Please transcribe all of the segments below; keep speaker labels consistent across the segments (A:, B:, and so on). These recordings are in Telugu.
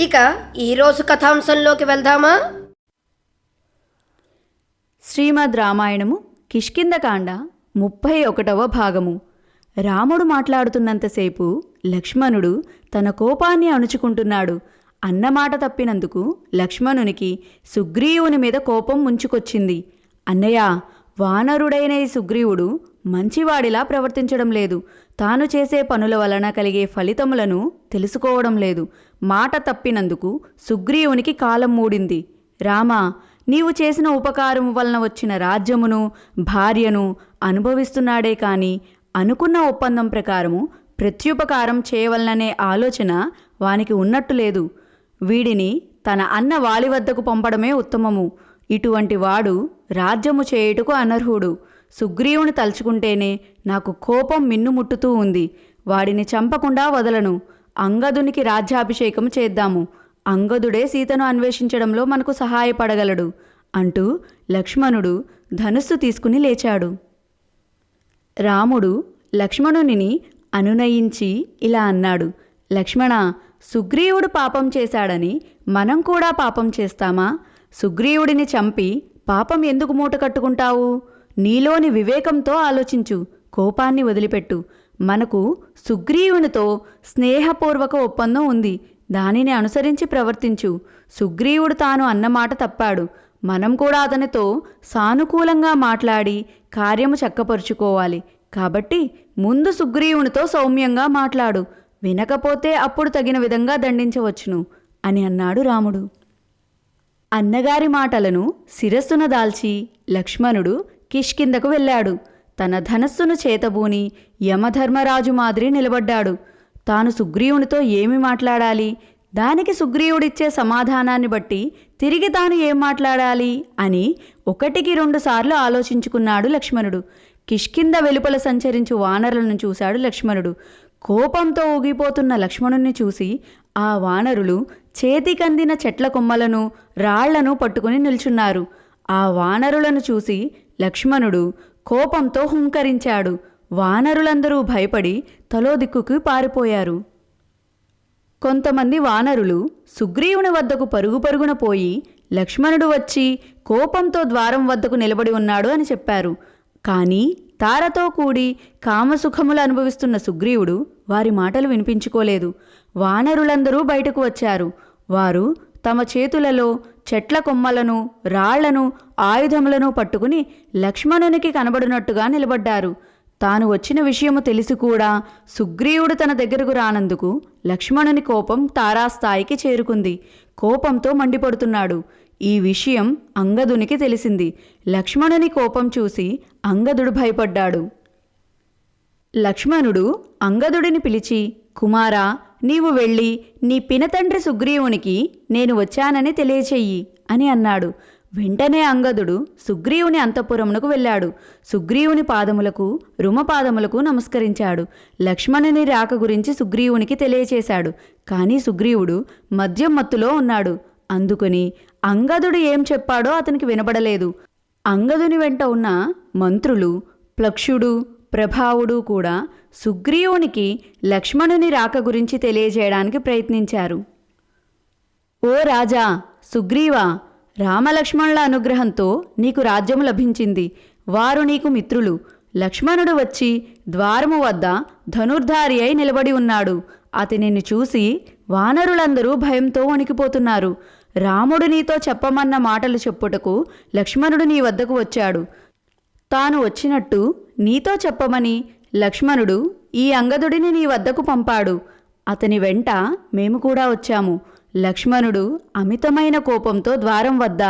A: ఇక ఈరోజు కథాంశంలోకి వెళ్దామా?
B: శ్రీమద్ రామాయణము కిష్కిందకాండ ముప్పై ఒకటవ భాగము. రాముడు మాట్లాడుతున్నంతసేపు లక్ష్మణుడు తన కోపాన్ని అణుచుకుంటున్నాడు. అన్నమాట తప్పినందుకు లక్ష్మణునికి సుగ్రీవుని మీద కోపం ముంచుకొచ్చింది. అన్నయ్య వానరుడైన ఈ సుగ్రీవుడు మంచివాడిలా ప్రవర్తించడం లేదు. తాను చేసే పనుల వలన కలిగే ఫలితములను తెలుసుకోవడం లేదు. మాట తప్పినందుకు సుగ్రీవునికి కాలం మూడింది. రామా నీవు చేసిన ఉపకారం వలన వచ్చిన రాజ్యమును భార్యను అనుభవిస్తున్నాడే కాని అనుకున్న ఒప్పందం ప్రకారము ప్రత్యుపకారం చేయవలననే ఆలోచన వానికి ఉన్నట్టు లేదు. వీడిని తన అన్న వాలి వద్దకు పంపడమే ఉత్తమము. ఇటువంటి వాడు రాజ్యము చేయుటకు అనర్హుడు. సుగ్రీవుని తలుచుకుంటేనే నాకు కోపం మిన్నుముట్టుతూ ఉంది. వాడిని చంపకుండా వదలను. అంగదునికి రాజ్యాభిషేకం చేద్దాము. అంగదుడే సీతను అన్వేషించడంలో మనకు సహాయపడగలడు అంటూ లక్ష్మణుడు ధనుస్సు తీసుకుని లేచాడు. రాముడు లక్ష్మణునిని అనునయించి ఇలా అన్నాడు లక్ష్మణ సుగ్రీవుడు పాపం చేశాడని మనం కూడా పాపం చేస్తామా? సుగ్రీవుడిని చంపి పాపం ఎందుకు మూట కట్టుకుంటావు? నీలోని వివేకంతో ఆలోచించు కోపాన్ని వదిలిపెట్టు. మనకు సుగ్రీవునితో స్నేహపూర్వక ఒప్పందం ఉంది. దానిని అనుసరించి ప్రవర్తించు. సుగ్రీవుడు తాను అన్నమాట తప్పాడు. మనం కూడా అతనితో సానుకూలంగా మాట్లాడి కార్యము చక్కపరుచుకోవాలి. కాబట్టి ముందు సుగ్రీవునితో సౌమ్యంగా మాట్లాడు. వినకపోతే అప్పుడు తగిన విధంగా దండించవచ్చును అని అన్నాడు రాముడు. అన్నగారి మాటలను శిరస్సున దాల్చి లక్ష్మణుడు కిష్కిందకు వెళ్ళాడు. తన ధనస్సును చేతబూని యమధర్మరాజు మాదిరి నిలబడ్డాడు. తాను సుగ్రీవునితో ఏమి మాట్లాడాలి? దానికి సుగ్రీవుడిచ్చే సమాధానాన్ని బట్టి తిరిగి తాను ఏం మాట్లాడాలి? అని ఒకటికి రెండు సార్లు ఆలోచించుకున్నాడు లక్ష్మణుడు. కిష్కింద వెలుపల సంచరించు వానరులను చూశాడు లక్ష్మణుడు. కోపంతో ఊగిపోతున్న లక్ష్మణుణ్ణి చూసి ఆ వానరులు చేతికందిన చెట్ల కొమ్మలను రాళ్ళను పట్టుకుని నిల్చున్నారు. ఆ వానరులను చూసి లక్ష్మణుడు కోపంతో హుంకరించాడు. వానరులందరూ భయపడి తలో దిక్కుకు పారిపోయారు. కొంతమంది వానరులు సుగ్రీవుని వద్దకు పరుగు పరుగున పోయి లక్ష్మణుడు వచ్చి కోపంతో ద్వారం వద్దకు నిలబడి ఉన్నాడు అని చెప్పారు. కానీ తారతో కూడి కామసుఖములు అనుభవిస్తున్న సుగ్రీవుడు వారి మాటలు వినిపించుకోలేదు. వానరులందరూ బయటకు వచ్చారు. వారు తమ చేతులలో చెట్ల కొమ్మలను రాళ్ళను ఆయుధములను పట్టుకుని లక్ష్మణునికి కనబడినట్టుగా నిలబడ్డారు. తాను వచ్చిన విషయము తెలిసి కూడా సుగ్రీవుడు తన దగ్గరకు రానందుకు లక్ష్మణుని కోపం తారాస్థాయికి చేరుకుంది. కోపంతో మండిపడుతున్నాడు. ఈ విషయం అంగదునికి తెలిసింది. లక్ష్మణుని కోపం చూసి అంగదుడు భయపడ్డాడు. లక్ష్మణుడు అంగదుడిని పిలిచి కుమారా నీవు వెళ్ళి నీ పినతండ్రి సుగ్రీవునికి నేను వచ్చానని తెలియచెయ్యి అని అన్నాడు. వెంటనే అంగదుడు సుగ్రీవుని అంతఃపురమునకు వెళ్ళాడు. సుగ్రీవుని పాదములకు రుమపాదములకు నమస్కరించాడు. లక్ష్మణుని రాక గురించి సుగ్రీవునికి తెలియచేశాడు. కానీ సుగ్రీవుడు మద్యం మత్తులో ఉన్నాడు. అందుకని అంగదుడు ఏం చెప్పాడో అతనికి వినబడలేదు. అంగదుని వెంట ఉన్న మంత్రులు ప్లక్షుడు ప్రభావుడు కూడా సుగ్రీవునికి లక్ష్మణుని రాక గురించి తెలియజేయడానికి ప్రయత్నించారు. ఓ రాజా సుగ్రీవా రామలక్ష్మణుల అనుగ్రహంతో నీకు రాజ్యము లభించింది. వారు నీకు మిత్రులు. లక్ష్మణుడు వచ్చి ద్వారము వద్ద ధనుర్ధారి అయి నిలబడి ఉన్నాడు. అతనిని చూసి వానరులందరూ భయంతో వణికిపోతున్నారు. రాముడు నీతో చెప్పమన్న మాటలు చెప్పుటకు లక్ష్మణుడు నీ వద్దకు వచ్చాడు. తాను వచ్చినట్టు నీతో చెప్పమని లక్ష్మణుడు ఈ అంగదుడిని నీ వద్దకు పంపాడు. అతని వెంట మేము కూడా వచ్చాము. లక్ష్మణుడు అమితమైన కోపంతో ద్వారం వద్ద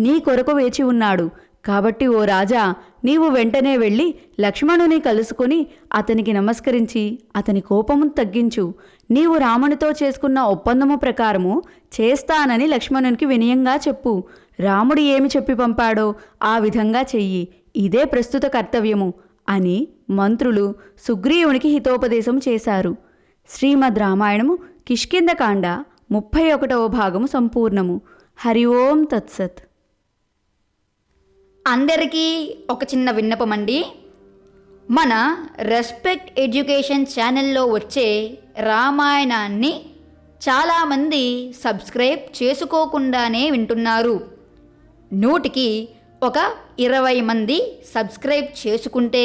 B: నీ కొరకు వేచి ఉన్నాడు. కాబట్టి ఓ రాజా నీవు వెంటనే వెళ్ళి లక్ష్మణుని కలుసుకుని అతనికి నమస్కరించి అతని కోపము తగ్గించు. నీవు రామునితో చేసుకున్న ఒప్పందము ప్రకారము చేస్తానని లక్ష్మణునికి వినయంగా చెప్పు. రాముడు ఏమి చెప్పి పంపాడో ఆ విధంగా చెయ్యి. ఇదే ప్రస్తుత కర్తవ్యము అని మంత్రులు సుగ్రీవునికి హితోపదేశం చేశారు. శ్రీమద్ రామాయణము కిష్కిందకాండ ముప్పై ఒకటవ భాగము సంపూర్ణము. హరి ఓం తత్సత్.
C: అందరికీ ఒక చిన్న విన్నపం అండి మన రెస్పెక్ట్ ఎడ్యుకేషన్ ఛానల్లో వచ్చే రామాయణాన్ని చాలామంది సబ్స్క్రైబ్ చేసుకోకుండానే వింటున్నారు. నూటికి ఒక ఇరవై మంది సబ్స్క్రైబ్ చేసుకుంటే